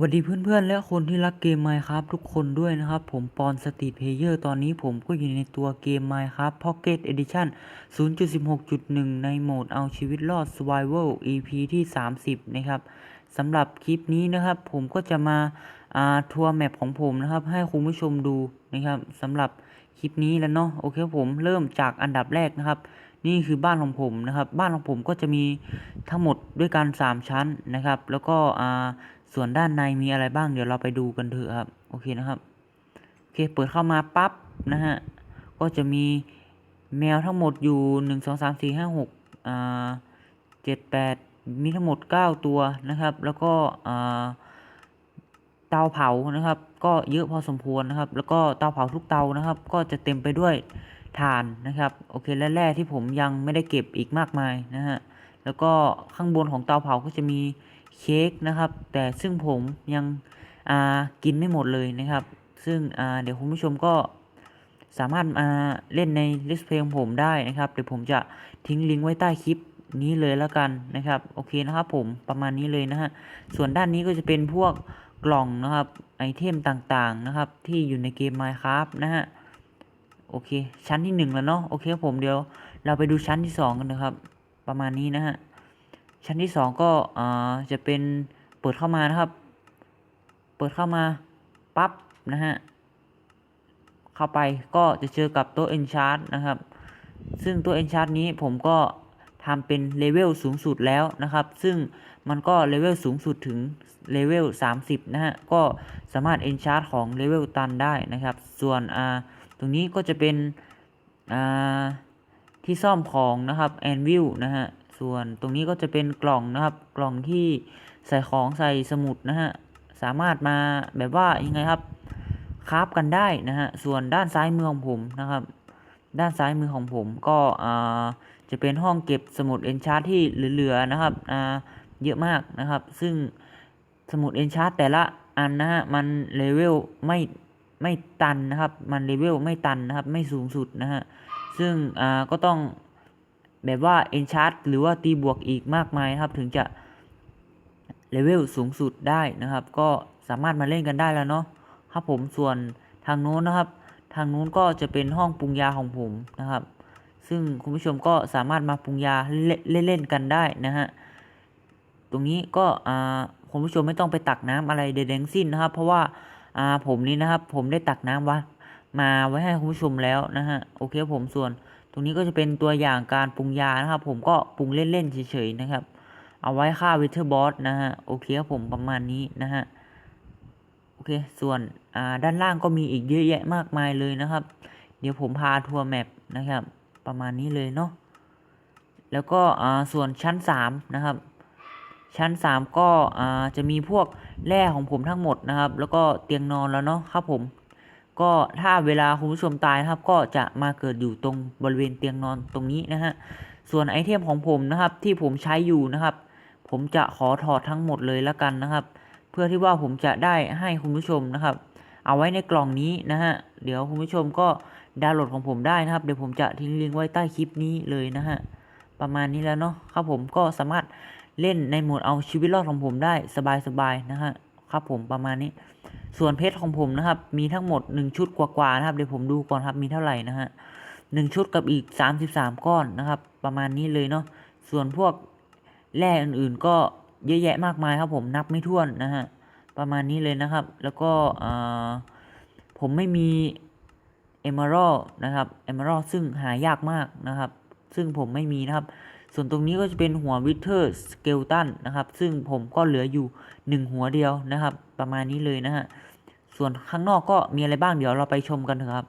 วัสดีเพื่อนๆ และคนที่รักเกม Minecraft ทุกคนด้วยนะครับ ผมปอนสตรีทเพเยอร์ตอนนี้ผมก็อยู่ในตัวเกม Minecraft Pocket Edition 0.16.1 ในโหมดเอาชีวิตรอด Survival EP ที่ 30 นะครับสำหรับคลิปนี้นะครับ ผมก็จะมาาทัวร์แมปของผมนะครับ ให้คุณผู้ชมดูนะครับสำหรับคลิปนี้แล้วเนาะโอเคผมเริ่มจากอันดับแรกนะครับ นี่คือบ้านของผมนะครับ บ้านของผมก็จะมีทั้งหมดด้วยกัน 3 ชั้นนะครับ แล้วก็อ่า ส่วนด้านในมีอะไรบ้างเดี๋ยวเราไปดูกันเถอะครับ โอเคนะครับ โอเค เปิดเข้ามาปั๊บนะฮะ ก็จะมีแมวทั้งหมดอยู่หนึ่งสองสามสี่ห้าหกอ่าเจ็ดแปดมีทั้งหมดเก้าตัวนะครับ แล้วก็อ่าเตาเผานะครับ ก็เยอะพอสมควรนะครับ แล้วก็เตาเผาทุกเตานะครับ ก็จะเต็มไปด้วยถ่านนะครับ โอเคและแร่ที่ผมยังไม่ได้เก็บอีกมากมายนะฮะ แล้วก็ข้างบนของเตาเผาก็จะมี เค้กนะครับ แต่ซึ่งผมยังกินไม่หมดเลยนะครับ ซึ่งเดี๋ยวคุณผู้ชมก็สามารถมาเล่นในดิสเพลย์ของผมได้นะครับ เดี๋ยวผมจะทิ้งลิงก์ไว้ใต้คลิปนี้เลยแล้วกันนะครับ โอเคนะครับผมประมาณนี้เลยนะฮะ ส่วนด้านนี้ก็จะเป็นพวกกล่องนะครับ ไอเทมต่างๆนะครับ ที่อยู่ในเกม Minecraft นะฮะ โอเค ชั้นที่หนึ่งแล้วเนาะ โอเคผมเดี๋ยวเราไปดูชั้นที่สองกันนะครับ ประมาณนี้นะฮะ ชั้นที่สองก็อ่าจะเป็นเปิดเข้ามานะครับ เปิดเข้ามาปั๊บนะฮะเข้าไปก็จะเจอกับโต๊ะ Enchant นะครับ ซึ่งตัว Enchant นี้ผมก็ทำเป็นเลเวลสูงสุดแล้วนะครับ ซึ่งมันก็เลเวลสูงสุดถึงเลเวล30 นะฮะ ก็สามารถ Enchant ของเลเวลตันได้นะครับ ส่วนอ่าตรงนี้ก็จะเป็นอ่าที่ซ่อมของนะครับ Anvil นะฮะ ส่วนตรงนี้ก็จะเป็นกล่องนะครับ กล่องที่ใส่ของใส่สมุดนะฮะ สามารถมาแบบว่ายังไงครับคาฟกันได้นะฮะ ส่วนด้านซ้ายมือของผมนะครับ ด้านซ้ายมือของผมก็อ่าจะเป็นห้องเก็บสมุดเอนชาร์ที่เหลือๆนะครับอ่าเยอะมากนะครับ ซึ่งสมุดเอนชาร์แต่ละอันนะฮะ มันเลเวลไม่ไม่ตันนะครับ มันเลเวลไม่ตันนะครับ ไม่สูงสุดนะฮะ ซึ่งอ่าก็ต้อง แบบว่าเอนชาร์หรือว่าตีบวกอีกมากมายนะครับ ถึงจะเลเวลสูงสุดได้นะครับ ก็สามารถมาเล่นกันได้แล้วเนาะครับผมส่วนทางโน้นนะครับ ทางโน้นก็จะเป็นห้องปรุงยาของผมนะครับ ซึ่งคุณผู้ชมก็สามารถมาปรุงยาเล่นๆกันได้นะฮะตรงนี้ก็อ่าคุณผู้ชมไม่ต้องไปตักน้ำอะไรใดๆทั้งสิ้นนะครับ เพราะว่าอ่าผมนี้นะครับผมได้ตักน้ำไว้มาไว้ให้คุณผู้ชมแล้วนะฮะโอเคผมส่วน ตรงนี้ก็จะเป็นตัวอย่างการปรุงยานะครับ ผมก็ปรุงเล่นๆเฉยๆนะครับ เอาไว้ฆ่าวิเทอร์บอสนะฮะโอเคครับผมประมาณนี้นะฮะโอเคส่วนอ่าด้านล่างก็มีอีกเยอะแยะมากมายเลยนะครับ เดี๋ยวผมพาทัวร์แมปนะครับ ประมาณนี้เลยเนาะแล้วก็อ่าส่วนชั้น3นะครับชั้น 3 ก็อ่าจะมีพวกแร่ของผมทั้งหมดนะครับ แล้วก็เตียงนอนแล้วเนาะครับผม ก็ถ้าเวลาคุณผู้ชมตายนะครับ ก็จะมาเกิดอยู่ตรงบริเวณเตียงนอนตรงนี้นะฮะส่วนไอเทมของผมนะครับที่ผมใช้อยู่นะครับ ผมจะขอถอดทั้งหมดเลยแล้วกันนะครับ เพื่อที่ว่าผมจะได้ให้คุณผู้ชมนะครับ เอาไว้ในกล่องนี้นะฮะเดี๋ยวคุณผู้ชมก็ดาวน์โหลดของผมได้นะครับ เดี๋ยวผมจะทิ้งลิงก์ไว้ใต้คลิปนี้เลยนะฮะประมาณนี้แล้วเนาะครับผมก็สามารถเล่นในโหมดเอาชีวิตรอดของผมได้สบายๆนะฮะครับผมประมาณนี้ ส่วนเพชรของผมนะครับ มีทั้งหมด 1 ชุดกว่าๆนะครับเดี๋ยวผมดูก่อนครับมีเท่าไหร่นะฮะหนึ่งชุดกับอีก 33 ก้อนนะครับ ประมาณนี้เลยเนาะส่วนพวกแร่อื่นๆก็เยอะแยะมากมายครับผมนับไม่ถ้วนนะฮะประมาณนี้เลยนะครับ แล้วก็ผมไม่มีเอเมอรัลนะครับเอเมอรัลซึ่งหายากมากนะครับ ซึ่งผมไม่มีนะครับ ส่วนตรงนี้ก็จะเป็นหัววิเทอร์สเกลตันนะครับ ซึ่งผมก็เหลืออยู่หนึ่งหัวเดียวนะครับ ประมาณนี้เลยนะฮะ ส่วนข้างนอกก็มีอะไรบ้างเดี๋ยวเราไปชมกันเถอะครับ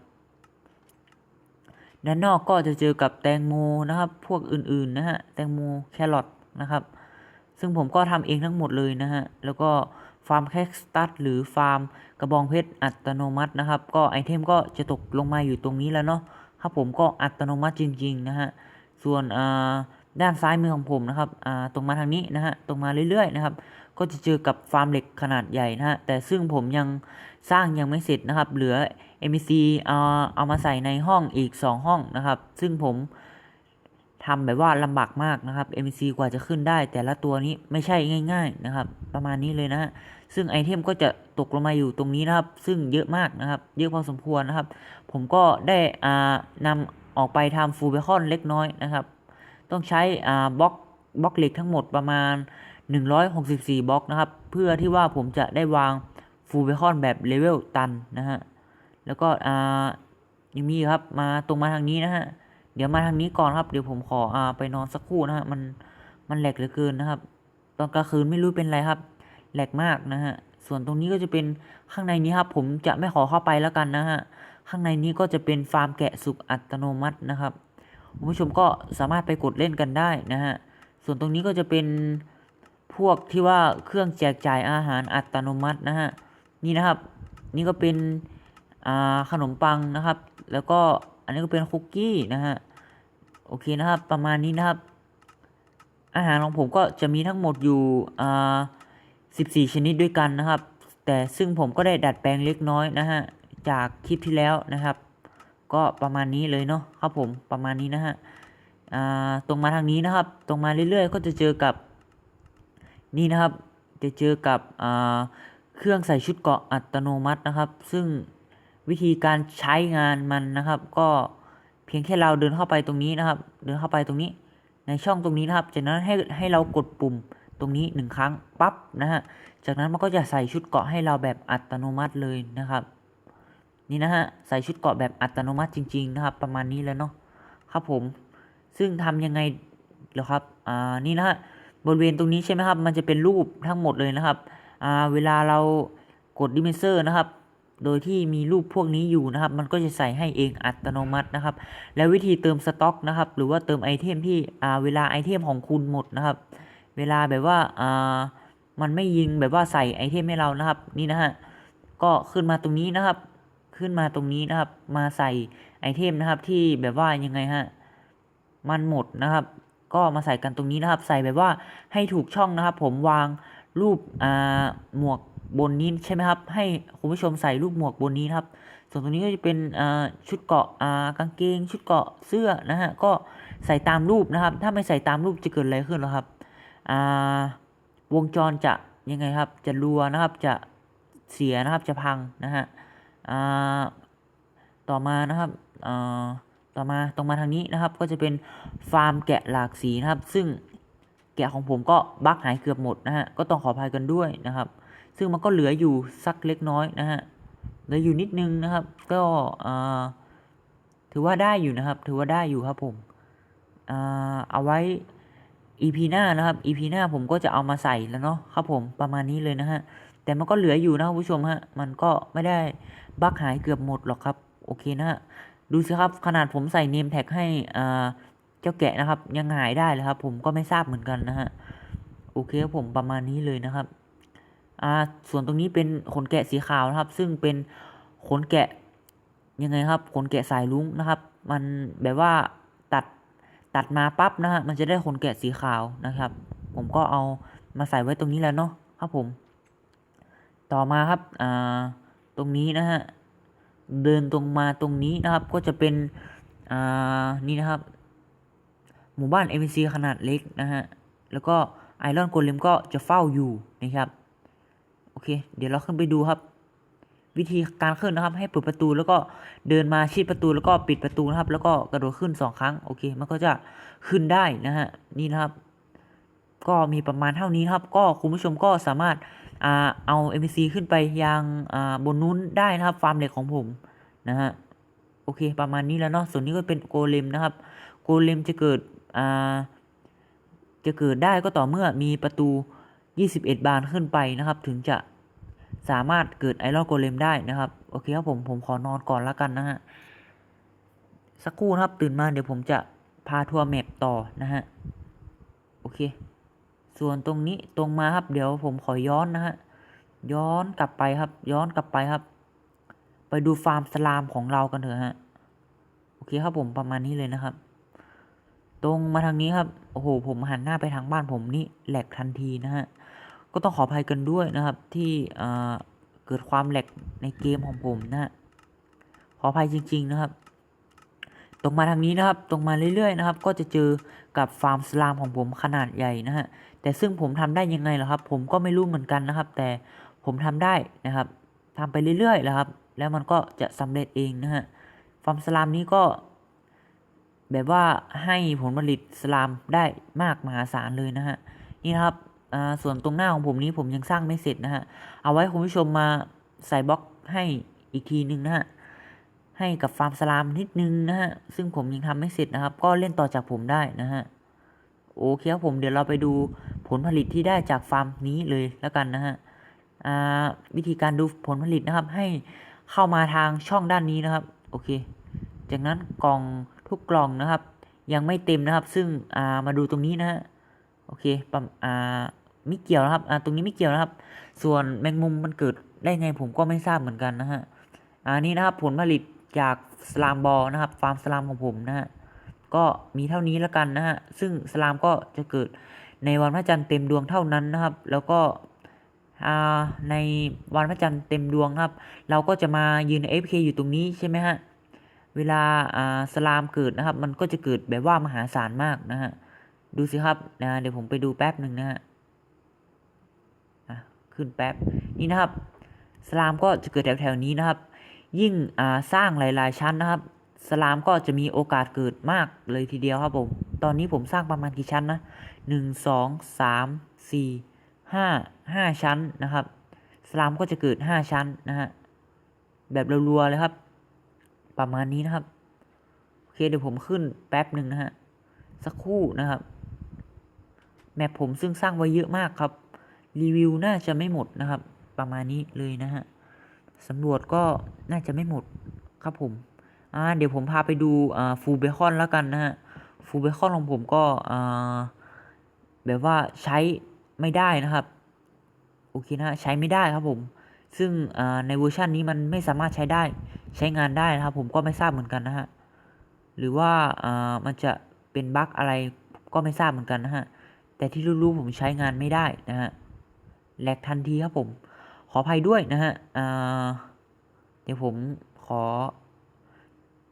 ด้านนอกก็จะเจอกับแตงโมนะครับ พวกอื่นๆนะฮะ แตงโมแครอทนะครับ ซึ่งผมก็ทำเองทั้งหมดเลยนะฮะ แล้วก็ฟาร์มแคคตัสหรือฟาร์มกระบองเพชรอัตโนมัตินะครับ ก็ไอเทมก็จะตกลงมาอยู่ตรงนี้แล้วเนาะ ครับผมก็อัตโนมัติจริงๆนะฮะ ส่วนอ่า ด้านซ้ายมือของผมนะครับตรงมาทางนี้นะฮะตรงมาเรื่อยๆนะครับ ก็จะเจอกับฟาร์มเหล็กขนาดใหญ่นะฮะแต่ซึ่งผมยังสร้างยังไม่เสร็จนะครับ เหลือ MBC เอาเอามาใส่ในห้องอีก 2 ห้องนะครับ ซึ่งผมทำแบบว่าลำบากมากนะครับ NPC กว่าจะขึ้นได้ แต่ละตัวนี้ไม่ใช่ง่าย ๆนะครับ ประมาณนี้เลยนะฮะซึ่งไอเทมก็จะตกลงมาอยู่ตรงนี้นะครับ ซึ่งเยอะมากนะครับ เยอะพอสมควรนะครับ ผมก็ได้อ่านำออกไปทำฟูลเบคอนเล็กน้อยนะครับ ต้องใช้อ่าบล็อกบล็อกเหล็กทั้งหมดประมาณ 164 บล็อกนะครับ เพื่อที่ว่าผมจะได้วางฟูลเบคอนแบบเลเวลตันนะฮะ แล้วก็อ่ายังมีครับมาตรงมาทางนี้นะฮะ เดี๋ยวมาทางนี้ก่อนครับ เดี๋ยวผมขออ่าไปนอนสักครู่นะฮะ มันมันแหลกเหลือเกินนะครับ ตอนกลางคืนไม่รู้เป็นไรครับ แหลกมากนะฮะ ส่วนตรงนี้ก็จะเป็นข้างในนี้ครับ ผมจะไม่ขอเข้าไปแล้วกันนะฮะ ข้างในนี้ก็จะเป็นฟาร์มแกะสุกอัตโนมัตินะครับ คุณผู้ชมก็สามารถไปกดเล่นกันได้นะฮะ ส่วนตรงนี้ก็จะเป็นพวกที่ว่าเครื่องแจกจ่ายอาหารอัตโนมัตินะฮะ นี่นะครับ นี่ก็เป็นขนมปังนะครับ แล้วก็อันนี้ก็เป็นคุกกี้นะฮะ โอเคนะครับ ประมาณนี้นะครับ อาหารของผมก็จะมีทั้งหมดอยู่ 14 ชนิดด้วยกันนะครับ แต่ซึ่งผมก็ได้ดัดแปลงเล็กน้อยนะฮะ จากคลิปที่แล้วนะครับ ก็ประมาณนี้เลยเนาะครับผมประมาณนี้นะฮะตรงมาทางนี้นะครับ ตรงมาเรื่อยๆ ก็จะเจอกับนี่นะครับ จะเจอกับเครื่องใส่ชุดเกาะอัตโนมัตินะครับ ซึ่งวิธีการใช้งานมันนะครับ ก็เพียงแค่เราเดินเข้าไปตรงนี้นะครับ เดินเข้าไปตรงนี้ ในช่องตรงนี้นะครับ จากนั้นให้ให้เรากดปุ่มตรงนี้หนึ่งครั้งปั๊บนะฮะ จากนั้นมันก็จะใส่ชุดเกาะให้เราแบบอัตโนมัติเลยนะครับ นี่นะฮะใส่ชุดเกาะแบบอัตโนมัติจริง ๆ นะครับ ประมาณนี้แล้วเนาะครับผมซึ่งทำยังไงเหรอครับอ่านี่นะฮะบริเวณตรงนี้ใช่ไหมครับ มันจะเป็นรูปทั้งหมดเลยนะครับอ่าเวลาเรากดดิเมนเซอร์นะครับ โดยที่มีรูปพวกนี้อยู่นะครับ มันก็จะใส่ให้เองอัตโนมัตินะครับ แล้ววิธีเติมสต็อกนะครับ หรือว่าเติมไอเทมที่อ่าเวลาไอเทมของคุณหมดนะครับ เวลาแบบว่าอ่ามันไม่ยิงแบบว่าใส่ไอเทมให้เรานะครับ นี่นะฮะก็ขึ้นมาตรงนี้นะครับ ขึ้นมาตรงนี้นะครับ มาใส่ไอเทมนะครับ ที่แบบว่ายังไงฮะมันหมดนะครับ ก็มาใส่กันตรงนี้นะครับ ใส่แบบว่าให้ถูกช่องนะครับ ผมวางรูปอ่าหมวกบนนี้ใช่ไหมครับ ให้คุณผู้ชมใส่รูปหมวกบนนี้นะครับ ส่วนตรงนี้ก็จะเป็นอ่าชุดเกาะอ่ากางเกง ชุดเกาะเสื้อนะฮะก็ใส่ตามรูปนะครับ ถ้าไม่ใส่ตามรูปจะเกิดอะไรขึ้นหรอครับอ่าวงจรจะยังไงครับ จะรัวนะครับจะเสียนะครับจะพังนะฮะ ต่อมานะครับต่อมาตรงมาทางนี้นะครับ ก็จะเป็นฟาร์มแกะหลากสีนะครับ ซึ่งแกะของผมก็บักหายเกือบหมดนะฮะก็ต้องขออภัยกันด้วยนะครับ ซึ่งมันก็เหลืออยู่สักเล็กน้อยนะฮะเหลืออยู่นิดนึงนะครับ ก็ถือว่าได้อยู่นะครับ ถือว่าได้อยู่ครับผมเอาไว้ EP หน้านะครับ EP หน้าผมก็จะเอามาใส่แล้วเนาะครับผมประมาณนี้เลยนะฮะ แต่มันก็เหลืออยู่นะครับผู้ชมฮะ มันก็ไม่ได้บั๊กหายเกือบหมดหรอกครับ โอเคนะฮะ ดูสิครับ ขนาดผมใส่เนมแท็กให้อ่าเจ้าแกะนะครับ ยังหายได้เลยครับ ผมก็ไม่ทราบเหมือนกันนะฮะ โอเคครับผมประมาณนี้เลยนะครับ อ่า ส่วนตรงนี้เป็นขนแกะสีขาวนะครับ ซึ่งเป็นขนแกะยังไงครับ ขนแกะสายลุ้งนะครับ มันแบบว่าตัดตัดมาปั๊บนะฮะ มันจะได้ขนแกะสีขาวนะครับ ผมก็เอามาใส่ไว้ตรงนี้แล้วเนาะครับผม ต่อมาครับอ่าตรงนี้นะฮะเดินตรงมาตรงนี้นะครับ ก็จะเป็นอ่านี่นะครับ หมู่บ้าน NPC ขนาดเล็กนะฮะแล้วก็ไอรอนโกเลมก็จะเฝ้าอยู่นะครับโอเค เดี๋ยวเราขึ้นไปดูครับ วิธีการขึ้นนะครับ ให้เปิดประตูแล้วก็เดินมาชิดประตูแล้วก็ปิดประตูนะครับ แล้วก็กระโดดขึ้นสองครั้งโอเค มันก็จะขึ้นได้นะฮะนี่นะครับ ก็มีประมาณเท่านี้ครับ ก็คุณผู้ชมก็สามารถ เอา NPC ขึ้นไปยังบนนู้นได้นะครับ ฟาร์มเหล็กของผมนะฮะโอเคประมาณนี้แล้วเนาะส่วนนี้ก็เป็นโกเลมนะครับ โกเลมจะเกิดจะเกิดได้ก็ต่อเมื่อมีประตู 21 บานขึ้นไปนะครับ ถึงจะสามารถเกิดไอรอนโกเลมได้นะครับ โอเคครับผมผมขอนอนก่อนแล้วกันนะฮะสักครู่นะครับตื่นมาเดี๋ยวผมจะพาทัวร์แมปต่อนะฮะ โอเค ส่วนตรงนี้ตรงมาครับ เดี๋ยวผมขอย้อนนะฮะ ย้อนกลับไปครับ ย้อนกลับไปครับ ไปดูฟาร์มสลามของเรากันเถอะฮะ โอเคครับผมประมาณนี้เลยนะครับ ตรงมาทางนี้ครับ โอ้โห ผมหันหน้าไปทางบ้านผมนี่แหลกทันทีนะฮะ ก็ต้องขออภัยกันด้วยนะครับ ที่เอ่อเกิดความแหลกในเกมของผมนะฮะ ขออภัยจริง ๆ นะครับตรงมาทางนี้นะครับ ตรงมาเรื่อยๆนะครับ ก็จะเจอกับฟาร์มสลามของผมขนาดใหญ่นะฮะ แต่ซึ่งผมทำได้ยังไงล่ะครับ ผมก็ไม่รู้เหมือนกันนะครับ แต่ผมทำได้นะครับทำไปเรื่อยๆแล้วครับ แล้วมันก็จะสำเร็จเองนะฮะฟาร์มสลามนี้ก็ แบบว่าให้ผลผลิตสลามได้มากมหาศาลเลยนะฮะนี่นะครับอ่าส่วนตรงหน้าของผมนี้ผมยังสร้างไม่เสร็จนะฮะ เอาไว้คุณผู้ชมมาใส่บล็อกให้อีกทีนึงนะฮะ ให้กับฟาร์มสลามนิดนึงนะฮะ ซึ่งผมยังทำไม่เสร็จนะครับ ก็เล่นต่อจากผมได้นะฮะ โอเคครับผมเดี๋ยวเราไปดู ผลผลิตที่ได้จากฟาร์มนี้เลยแล้วกันนะฮะอ่าวิธีการดูผลผลิตนะครับ ให้เข้ามาทางช่องด้านนี้นะครับ โอเค จากนั้นกล่องทุกกล่องนะครับ ยังไม่เต็มนะครับ ซึ่งอ่ามาดูตรงนี้นะฮะโอเคปั๊มอ่าไม่เกี่ยวนะครับอ่าตรงนี้ไม่เกี่ยวนะครับ ส่วนแมงมุมมันเกิดได้ไงผมก็ไม่ทราบเหมือนกันนะฮะอ่านี่นะครับผลผลิตจากสลามบอลนะครับฟาร์มสลามของผมนะฮะก็มีเท่านี้แล้วกันนะฮะซึ่งสลามก็จะเกิด ในวันพระจันทร์เต็มดวงเท่านั้นนะครับ แล้วก็ในวันพระจันทร์เต็มดวงครับ เราก็จะมายืนใน FK อยู่ตรงนี้ใช่ไหมฮะ เวลาสลามเกิดนะครับ มันก็จะเกิดแบบว่ามหาศาลมากนะฮะ ดูสิครับนะเดี๋ยวผมไปดูแป๊บหนึ่งนะฮะขึ้นแป๊บนี่นะครับ สลามก็จะเกิดแถวๆนี้นะครับ ยิ่งสร้างหลายๆชั้นนะครับ สลามก็จะมีโอกาสเกิดมากเลยทีเดียวครับผม ตอนนี้ผมสร้างประมาณกี่ชั้นนะหนึ่งสองสามสี่ห้าห้าชั้นนะครับ สลามก็จะเกิดห้าชั้นนะฮะ แบบรัวๆเลยครับ ประมาณนี้นะครับ โอเคเดี๋ยวผมขึ้นแป๊บหนึ่งนะฮะ สักครู่นะครับ แมปผมซึ่งสร้างไว้เยอะมากครับ รีวิวน่าจะไม่หมดนะครับ ประมาณนี้เลยนะฮะสำรวจก็น่าจะไม่หมดครับผม อ่าเดี๋ยวผมพาไปดูอ่าฟูเบคอนแล้วกันนะฮะฟูเบคอนของผมก็อ่าแบบว่าใช้ไม่ได้นะครับโอเคนะใช้ไม่ได้ครับผม ซึ่งในเวอร์ชันนี้มันไม่สามารถใช้ได้ใช้งานได้นะครับ ผมก็ไม่ทราบเหมือนกันนะฮะหรือว่ามันจะเป็นบั๊กอะไรก็ไม่ทราบเหมือนกันนะฮะแต่ที่รู้ๆผมใช้งานไม่ได้นะฮะแลกทันทีครับผม ขออภัยด้วยนะฮะเดี๋ยวผมขอ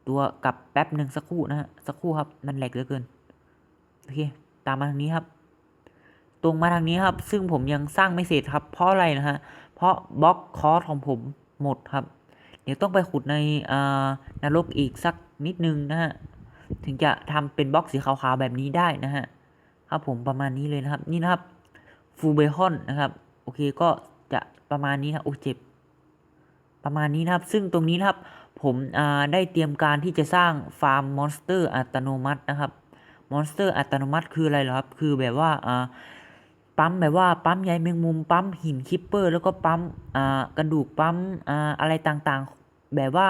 ตัวกลับแป๊บหนึ่งสักครู่นะฮะสักครู่ครับมันแหลกเหลือเกินโอเคตามมาทางนี้ครับ ตรงมาทางนี้ครับ ซึ่งผมยังสร้างไม่เสร็จครับ เพราะอะไรนะฮะเพราะบล็อกคอร์สของผมหมดครับ เดี๋ยวต้องไปขุดในอ่านรกอีกสักนิดนึงนะฮะถึงจะทำเป็นบล็อกสีขาวๆแบบนี้ได้นะฮะครับผมประมาณนี้เลยนะครับ นี่นะครับฟูเบคอนนะครับ โอเคก็จะประมาณนี้นะโอ้เจ็บประมาณนี้นะครับ ซึ่งตรงนี้นะครับ ผมได้เตรียมการที่จะสร้างฟาร์มมอนสเตอร์อัตโนมัตินะครับมอนสเตอร์อัตโนมัติคืออะไรเหรอครับ คือแบบว่าปั๊มแบบว่าปั๊มใยแมงมุมปั๊มหินคิปเปอร์ แล้วก็ปั๊มกระดูกปั๊มออะไรต่างๆ แบบว่า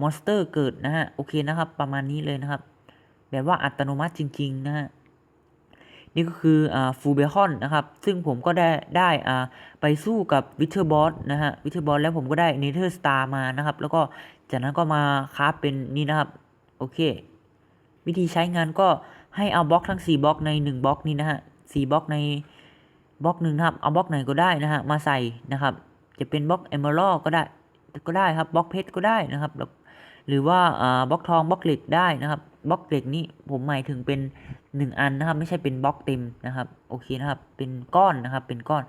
มอนสเตอร์เกิดนะฮะโอเคนะครับ ประมาณนี้เลยนะครับ แบบว่าอัตโนมัติจริงๆนะฮะนี่ก็คือฟูเบคอนนะครับ ซึ่งผมก็ได้ได้ไปสู้กับวิเทอร์บอสนะฮะวิเทอร์บอสแล้วผมก็ได้เนเธอร์สตาร์มานะครับ แล้วก็ จากนั้นก็มาคราฟเป็นนี่นะครับ โอเค วิธีใช้งานก็ให้เอาบล็อกทั้ง 4บล็อกใน 1บล็อกนี้นะฮะ4บล็อกในบล็อกหนึ่งครับเอาบล็อกไหนก็ได้นะฮะมาใส่นะครับ จะเป็นบล็อกเอมเมอรัลก็ได้ก็ได้ครับบล็อกเพชรก็ได้นะครับ หรือว่าบล็อกทองบล็อกเหล็กได้นะครับบล็อกเหล็กนี่ผมหมายถึงเป็น 1 อันนะครับ ไม่ใช่เป็นบล็อกเต็มนะครับโอเคนะครับเป็นก้อนนะครับเป็นก้อน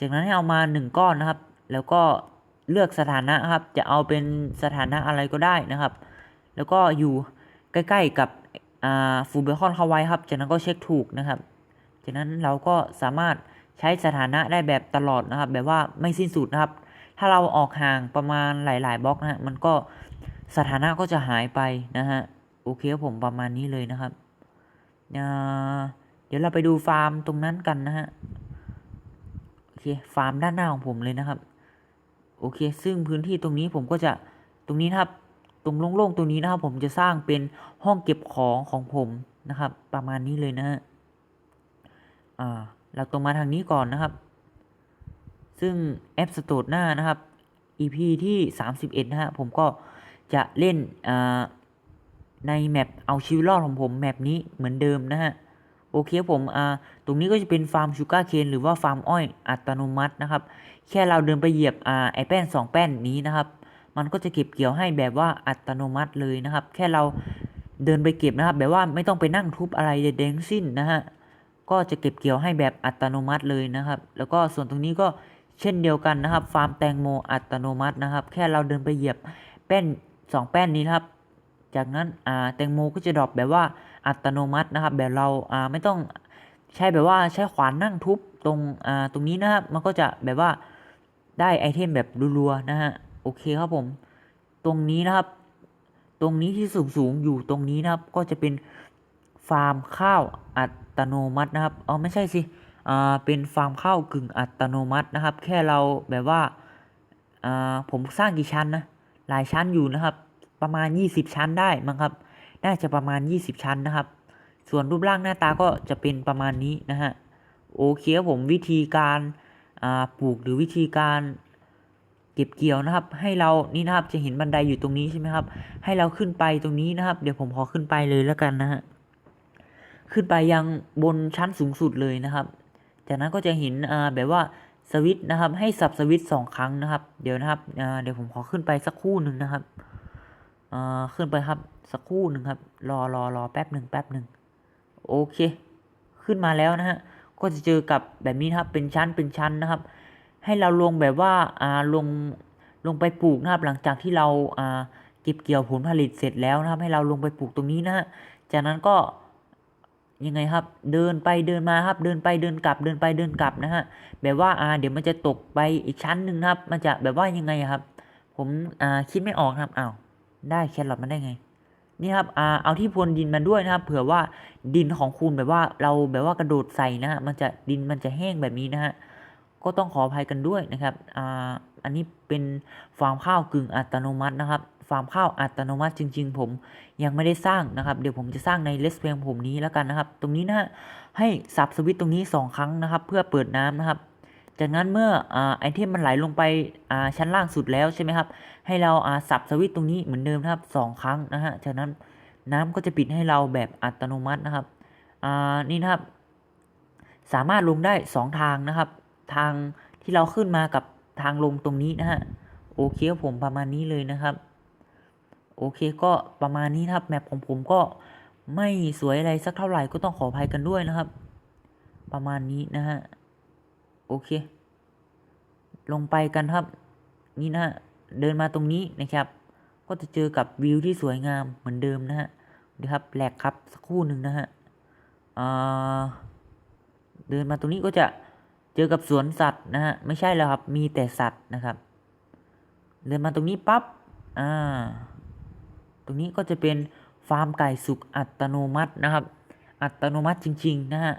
จากนั้นให้เอามา 1 ก้อนนะครับ แล้วก็ เลือกสถานะครับ จะเอาเป็นสถานะอะไรก็ได้นะครับ แล้วก็อยู่ใกล้ๆกับอ่าฟูเบคอนเข้าไว้ครับ จากนั้นก็เช็คถูกนะครับ จากนั้นเราก็สามารถใช้สถานะได้แบบตลอดนะครับ แบบว่าไม่สิ้นสุดนะครับ ถ้าเราออกห่างประมาณหลาย ๆบล็อกนะฮะมันก็สถานะก็จะหายไปนะฮะโอเคครับผมประมาณนี้เลยนะครับ เดี๋ยวเราไปดูฟาร์มตรงนั้นกันนะฮะ โอเค ฟาร์มด้านหน้าของผมเลยนะครับ โอเค ซึ่งพื้นที่ตรงนี้ผมก็จะตรงนี้นะครับ ตรงโล่งๆตรงนี้นะครับ ผมจะสร้างเป็นห้องเก็บของของผมนะครับ ประมาณนี้เลยนะฮะอ่าเราตรงมาทางนี้ก่อนนะครับ ซึ่งแอปสโตดหน้านะครับ EP ที่ 31 นะฮะผมก็จะเล่นอ่าในแมปเอาชีวิตรอดของผมแมปนี้เหมือนเดิมนะฮะ โอเคผมอ่าตรงนี้ก็จะเป็นฟาร์มชูการ์เคนหรือว่าฟาร์มอ้อยอัตโนมัตินะครับ แค่เราเดินไปเหยียบอ่าไอแป้นสองแป้นนี้นะครับ มันก็จะเก็บเกี่ยวให้แบบว่าอัตโนมัติเลยนะครับ แค่เราเดินไปเก็บนะครับ แบบว่าไม่ต้องไปนั่งทุบอะไรใดๆทั้งสิ้นนะฮะก็จะเก็บเกี่ยวให้แบบอัตโนมัติเลยนะครับ แล้วก็ส่วนตรงนี้ก็เช่นเดียวกันนะครับ ฟาร์มแตงโมอัตโนมัตินะครับ แค่เราเดินไปเหยียบแป้นสองแป้นนี้นะครับ จากนั้นอ่าแตงโมก็จะดรอปแบบว่า อัตโนมัตินะครับ แบบเราไม่ต้องใช้แบบว่าใช้ขวานนั่งทุบตรงตรงนี้นะครับมันก็จะแบบว่าได้ไอเทมแบบรัวๆนะฮะโอเคครับผม ตรงนี้นะครับ ตรงนี้ที่สูงสูงๆอยู่ตรงนี้นะครับ ก็จะเป็นฟาร์มข้าวอัตโนมัตินะครับเออไม่ใช่สิอ่าเป็นฟาร์มข้าวกึ่งอัตโนมัตินะครับ แค่เราแบบว่าอ่าผมสร้างกี่ชั้นนะหลายชั้นอยู่นะครับ ประมาณ 20 ชั้นได้มั้งครับ น่าจะประมาณ 20 ชั้นนะครับ ส่วนรูปร่างหน้าตาก็จะเป็นประมาณนี้นะฮะโอเคครับผมวิธีการปลูกหรือวิธีการเก็บเกี่ยวนะครับ ให้เรานี่นะครับจะเห็นบันไดอยู่ตรงนี้ใช่ไหมครับ ให้เราขึ้นไปตรงนี้นะครับ เดี๋ยวผมขอขึ้นไปเลยแล้วกันนะฮะขึ้นไปยังบนชั้นสูงสุดเลยนะครับ จากนั้นก็จะเห็นแบบว่าสวิตนะครับ ให้สับสวิตสองครั้งนะครับ เดี๋ยวนะครับเดี๋ยวผมขอขึ้นไปสักคู่หนึ่งนะครับขึ้นไปครับ สักครู่หนึ่งครับ รอรอรอแป๊บหนึ่งแป๊บหนึ่งโอเค ขึ้นมาแล้วนะฮะ ก็จะเจอกับแบบนี้นะครับ เป็นชั้นเป็นชั้นนะครับ ให้เราลงแบบว่าอ่าลงลงไปปลูกนะครับ หลังจากที่เราอ่าเก็บเกี่ยวผลผลิตเสร็จแล้วนะครับ ให้เราลงไปปลูกตรงนี้นะฮะ จากนั้นก็ยังไงครับเดินไปเดินมาครับเดินไปเดินกลับเดินไปเดินกลับนะฮะแบบว่าอ่าเดี๋ยวมันจะตกไปอีกชั้นหนึ่งนะครับ มันจะแบบว่ายังไงครับ ผมอ่าคิดไม่ออกครับอ้าวได้แครอทมาได้ไง นี่ครับเอาที่พรวนดินมาด้วยนะครับ เผื่อว่าดินของคุณแบบว่าเราแบบว่ากระโดดใส่นะฮะมันจะดินมันจะแห้งแบบนี้นะฮะก็ต้องขออภัยกันด้วยนะครับอ่าอันนี้เป็นฟาร์มข้าวกึ่งอัตโนมัตินะครับ ฟาร์มข้าวอัตโนมัติจริง ๆ ผมยังไม่ได้สร้างนะครับ เดี๋ยวผมจะสร้างในเลสเพลงผมนี้แล้วกันนะครับ ตรงนี้นะฮะให้สับสวิตช์ตรงนี้ 2 ครั้งนะครับ เพื่อเปิดน้ำนะครับ จากนั้นเมื่อไอเทมมันไหลลงไปชั้นล่างสุดแล้วใช่ไหมครับ ให้เราสับสวิตช์ตรงนี้เหมือนเดิมนะครับสองครั้งนะฮะ จากนั้นน้ำก็จะปิดให้เราแบบอัตโนมัตินะครับนี่นะครับ สามารถลงได้ 2 ทางนะครับ ทางที่เราขึ้นมากับทางลงตรงนี้นะฮะ โอเคครับผมประมาณนี้เลยนะครับ โอเคก็ประมาณนี้นะครับ แมปของผมก็ไม่สวยอะไรสักเท่าไหร่ก็ต้องขออภัยกันด้วยนะครับ ประมาณนี้นะฮะ โอเค ลงไปกันครับ นี่นะฮะเดินมาตรงนี้นะครับ ก็จะเจอกับวิวที่สวยงามเหมือนเดิมนะฮะเดี๋ยวครับแหลกครับสักครู่หนึ่งนะฮะเดินมาตรงนี้ก็จะเจอกับสวนสัตว์นะฮะไม่ใช่แล้วครับมีแต่สัตว์นะครับ เดินมาตรงนี้ปั๊บอ่าตรงนี้ก็จะเป็นฟาร์มไก่สุกอัตโนมัตินะครับ อัตโนมัติจริง ๆ นะฮะ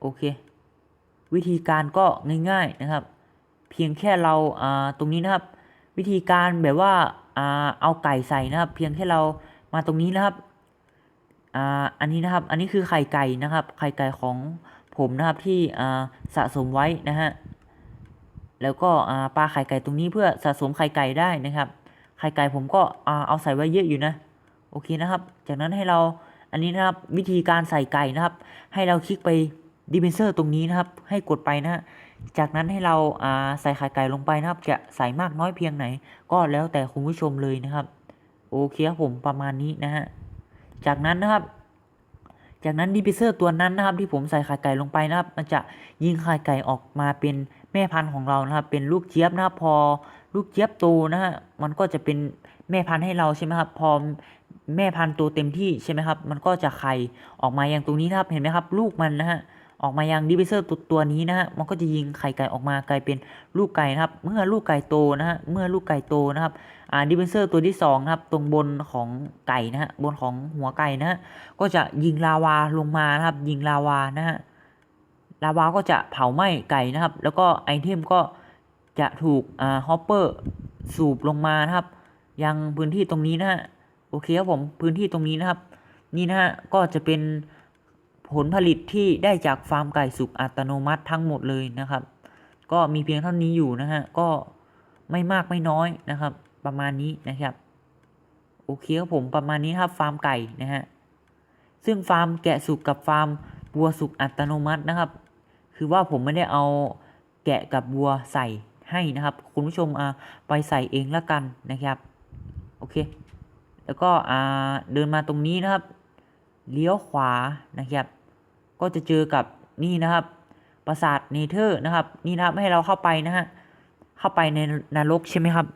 โอเค วิธีการก็ง่ายๆนะครับ เพียงแค่เราอ่าตรงนี้นะครับ วิธีการแบบว่าอ่าเอาไก่ใส่นะครับ เพียงแค่เรามาตรงนี้นะครับอ่าอันนี้นะครับ อันนี้คือไข่ไก่นะครับ ไข่ไก่ของผมนะครับที่อ่าสะสมไว้นะฮะ แล้วก็อ่าปลาไข่ไก่ตรงนี้เพื่อสะสมไข่ไก่ได้นะครับ ไข่ไก่ผมก็อ่าเอาใส่ไว้เยอะอยู่นะ โอเคนะครับ จากนั้นให้เราอันนี้นะครับวิธีการใส่ไก่นะครับ ให้เราคลิกไป ดิเมนเซอร์ตรงนี้นะครับ ให้กดไปนะ จากนั้นให้เราใส่ไข่ไก่ลงไปนะครับ จะใส่มากน้อยเพียงไหน ก็แล้วแต่คุณผู้ชมเลยนะครับ โอเคครับผมประมาณนี้นะฮะ จากนั้นนะครับ จากนั้นดิพิเซอร์ตัวนั้นนะครับ ที่ผมใส่ไข่ไก่ลงไปนะครับ มันจะยิงไข่ไก่ออกมาเป็นแม่พันธุ์ของเรานะครับ เป็นลูกเจี๊ยบนะครับพอลูกเจี๊ยบโตนะฮะ มันก็จะเป็นแม่พันธุ์ให้เราใช่ไหมครับ พอแม่พันธุ์โตเต็มที่ใช่ไหมครับ มันก็จะไข่ออกมาอย่างตรงนี้นะครับ เห็นไหมครับ ลูกมันนะฮะ ออกมายังดิวิเซอร์ตัวตัวนี้นะฮะมันก็จะยิงไข่ไก่ออกมากลายเป็นลูกไก่นะครับ เมื่อลูกไก่โตนะฮะเมื่อลูกไก่โตนะครับอ่าดิวิเซอร์ตัวที่สองนะครับตรงบนของไก่นะฮะบนของหัวไก่นะฮะก็จะยิงลาวาลงมานะครับ ยิงลาวานะฮะลาวาก็จะเผาไหม้ไก่นะครับ แล้วก็ไอเทมก็จะถูกอ่าฮอปเปอร์สูบลงมานะครับ ยังพื้นที่ตรงนี้นะฮะโอเคครับผมพื้นที่ตรงนี้นะครับ นี่นะฮะก็จะเป็น ผลผลิตที่ได้จากฟาร์มไก่สุกอัตโนมัติทั้งหมดเลยนะครับ ก็มีเพียงเท่านี้อยู่นะฮะก็ไม่มากไม่น้อยนะครับ ประมาณนี้นะครับโอเคครับผมประมาณนี้ครับฟาร์มไก่นะฮะซึ่งฟาร์มแกะสุกกับฟาร์มวัวสุกอัตโนมัตินะครับ คือว่าผมไม่ได้เอาแกะกับวัวใส่ให้นะครับ คุณผู้ชมอ่าไปใส่เองละกันนะครับ โอเค แล้วก็อ่าเดินมาตรงนี้นะครับ เลี้ยวขวานะครับ ก็จะเจอกับนี่นะครับปราสาทเนเธอร์นะครับ นี่นะครับให้เราเข้าไปนะฮะเข้าไปในนรกใช่ไหมครับ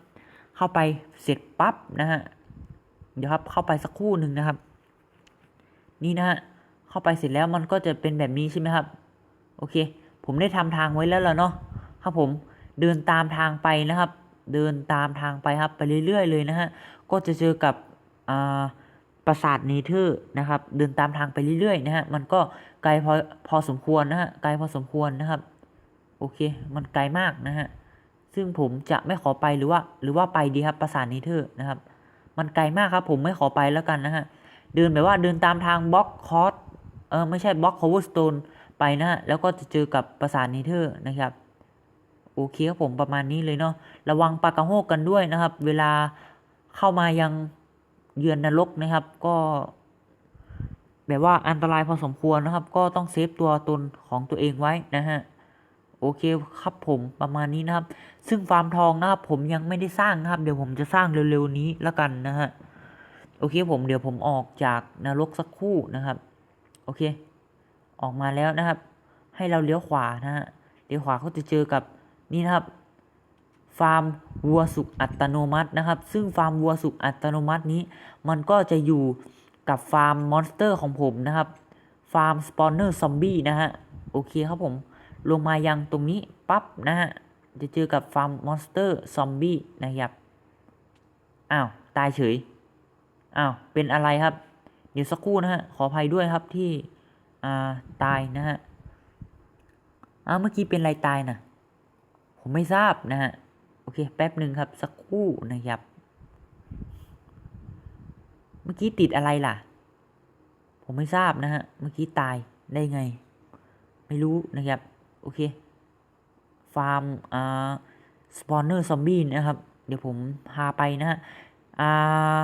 เข้าไปเสร็จปั๊บนะฮะเดี๋ยวครับเข้าไปสักครู่หนึ่งนะครับ นี่นะฮะเข้าไปเสร็จแล้วมันก็จะเป็นแบบนี้ใช่ไหมครับ โอเค ผมได้ทำทางไว้แล้วล่ะเนาะครับผมเดินตามทางไปนะครับ เดินตามทางไปครับ ไปเรื่อยๆเลยนะฮะก็จะเจอกับอ่า ปราสาทเนเธอร์นะครับเดินตามทางไปเรื่อยๆนะฮะมันก็ไกลพอพอสมควรนะฮะไกลพอสมควรนะครับโอเค มันไกลมากนะฮะซึ่งผมจะไม่ขอไปหรือว่า หรือว่าไปดีครับปราสาทเนเธอร์นะครับ มันไกลมากครับ ผมไม่ขอไปแล้วกันนะฮะเดินแบบว่าเดินตามทางบล็อกคอร์สเออไม่ใช่บล็อกคอเวอร์สโตนไปนะฮะแล้วก็จะเจอกับปราสาทเนเธอร์นะครับโอเคครับผมประมาณนี้เลยเนาะระวังปากระโฮกกันด้วยนะครับ เวลาเข้ามายัง เยือนนรกนะครับ ก็ แบบว่าอันตรายพอสมควรนะครับ ก็ต้องเซฟตัวตนของตัวเองไว้นะฮะโอเคครับผมประมาณนี้นะครับ ซึ่งฟาร์มทองนะครับผมยังไม่ได้สร้างนะครับ เดี๋ยวผมจะสร้างเร็วๆนี้แล้วกันนะฮะโอเคผมเดี๋ยวผมออกจากนรกสักครู่นะครับ โอเค ออกมาแล้วนะครับ ให้เราเลี้ยวขวานะฮะเลี้ยวขวาก็จะเจอกับนี่นะครับ ฟาร์มวัวสุกอัตโนมัตินะครับ ซึ่งฟาร์มวัวสุกอัตโนมัตินี้ มันก็จะอยู่กับฟาร์มมอนสเตอร์ของผมนะครับ ฟาร์มสปอนเนอร์ซอมบี้นะฮะ โอเคครับผม ลงมายังตรงนี้ปั๊บนะฮะ จะเจอกับฟาร์มมอนสเตอร์ซอมบี้นะครับ อ้าว ตายเฉย อ้าว เป็นอะไรครับ เดี๋ยวสักครู่นะฮะ ขออภัยด้วยครับที่ อ่า ตายนะฮะ อ้าว เมื่อกี้เป็นอะไรตายนะ ผมไม่ทราบนะฮะ อเคแป๊บหนึ่งครับ สักครู่นะครับ เมื่อกี้ติดอะไรล่ะ ผมไม่ทราบนะฮะ เมื่อกี้ตายได้ไง ไม่รู้นะครับ โอเค ฟาร์มอ่าสปอนเนอร์ซอมบี้นะครับ เดี๋ยวผมพาไปนะฮะอ่า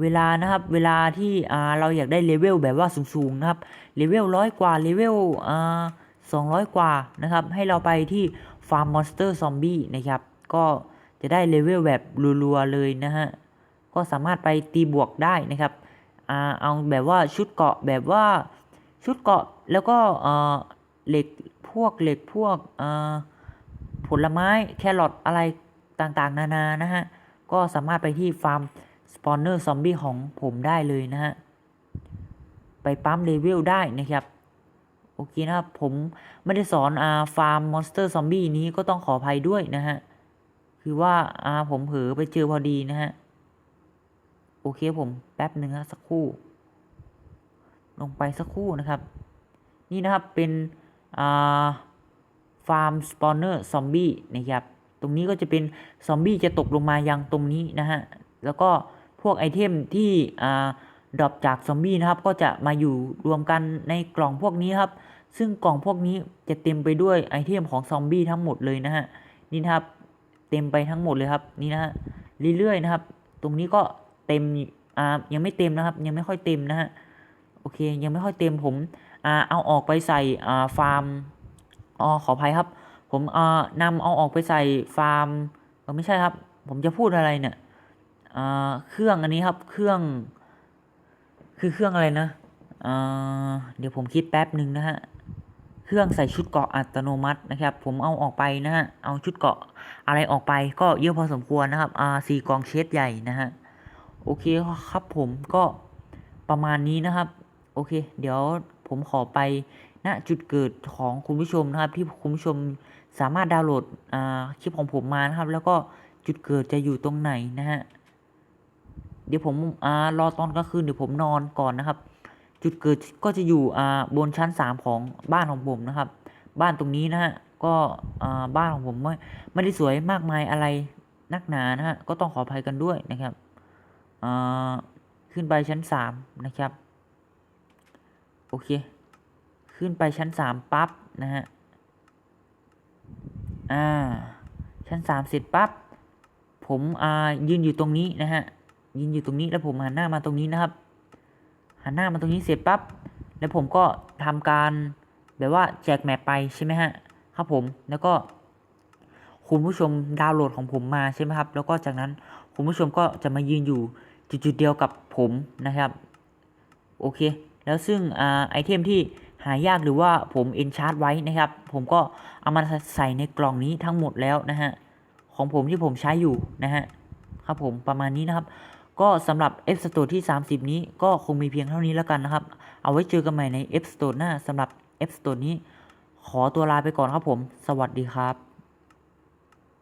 เวลานะครับ เวลาที่อ่าเราอยากได้เลเวลแบบว่าสูงๆนะครับ เลเวลร้อยกว่า เลเวลอ่าสองร้อยกว่านะครับ ให้เราไปที่ฟาร์มมอนสเตอร์ซอมบี้นะครับ ก็จะได้เลเวลแบบรัวๆเลยนะฮะ ก็สามารถไปตีบวกได้นะครับอเอาแบบว่าชุดเกาะแบบว่าชุดเกาะแล้วก็เหล็กพวกเหล็กพวกผลไม้แครอทอะไรต่างๆ นานานะฮะ ก็สามารถไปที่ฟาร์มสปอนเนอร์ซอมบี้ของผมได้เลยนะฮะ ไปปั๊มเลเวลได้นะครับ โอเคนะครับ ผมไม่ได้สอนอาฟาร์มมอนสเตอร์ซอมบี้นี้ก็ต้องขออภัยด้วยนะฮะ คือว่าอ่าผมเผลอไปเจอพอดีนะฮะ โอเคผมแป๊บหนึ่งนะสักครู่ ลงไปสักครู่นะครับ นี่นะครับเป็นอ่าฟาร์มสปอนเนอร์ซอมบี้นะครับ ตรงนี้ก็จะเป็นซอมบี้จะตกลงมายังตรงนี้นะฮะ แล้วก็พวกไอเทมที่อ่าดรอปจากซอมบี้นะครับ ก็จะมาอยู่รวมกันในกล่องพวกนี้ครับ ซึ่งกล่องพวกนี้จะเต็มไปด้วยไอเทมของซอมบี้ทั้งหมดเลยนะฮะ นี่นะครับ เต็มไปทั้งหมดเลยครับนี่นะฮะเรื่อยๆนะครับ ตรงนี้ก็เต็มอ่ายังไม่เต็มนะครับ ยังไม่ค่อยเต็มนะฮะโอเคยังไม่ค่อยเต็มผมอ่าเอาออกไปใส่อ่าฟาร์มอ๋อขออภัยครับ ผมอ่านำเอาออกไปใส่ฟาร์มไม่ใช่ครับ ผมจะพูดอะไรเนี่ยอ่าเครื่องอันนี้ครับเครื่อง คือเครื่องอะไรนะอ่าเดี๋ยวผมคิดแป๊บหนึ่งนะฮะ เครื่องใส่ชุดเกราะอัตโนมัตินะครับ ผมเอาออกไปนะฮะ เอาชุดเกราะอะไรออกไปก็เยอะพอสมควรนะครับอ่าสี่กองเชดใหญ่นะฮะ โอเคครับผมก็ประมาณนี้นะครับ โอเค เดี๋ยวผมขอไปณจุดเกิดของคุณผู้ชมนะครับ ที่คุณผู้ชมสามารถดาวน์โหลดคลิปของผมมานะครับ แล้วก็จุดเกิดจะอยู่ตรงไหนนะฮะ เดี๋ยวผมอรอตอนกลางคืนเดี๋ยวผมนอนก่อนนะครับ จุดเกิดก็จะอยู่บนชั้นสามของบ้านของผมนะครับ บ้านตรงนี้นะฮะก็บ้านของผมไม่ไม่ได้สวยมากมายอะไรนักหนานะฮะก็ต้องขออภัยกันด้วยนะครับขึ้นไปชั้นสามนะครับ โอเค ขึ้นไปชั้นสามปั๊บนะฮะอ่าชั้นสามเสร็จปั๊บผมอ่ายืนอยู่ตรงนี้นะฮะยืนอยู่ตรงนี้แล้วผมหันหน้ามาตรงนี้นะครับ หันหน้ามาตรงนี้เสร็จปั๊บแล้วผมก็ทำการแบบว่าแจกแมปไปใช่ไหมฮะครับผมแล้วก็คุณผู้ชมดาวน์โหลดของผมมาใช่ไหมครับ แล้วก็จากนั้นคุณผู้ชมก็จะมายืนอยู่จุดๆเดียวกับผมนะครับโอเค แล้วซึ่งอ่าไอเทมที่หายากหรือว่าผมเอนชาร์ไว้นะครับ ผมก็เอามาใส่ในกล่องนี้ทั้งหมดแล้วนะฮะของผมที่ผมใช้อยู่นะฮะครับผมประมาณนี้นะครับ ก็สำหรับ F Store ที่ 30 นี้ก็คงมีเพียงเท่านี้แล้วกันนะครับ เอาไว้เจอกันใหม่ใน F Store หน้าสำหรับ F Store นี้ ขอตัวลาไปก่อนครับผม สวัสดีครับ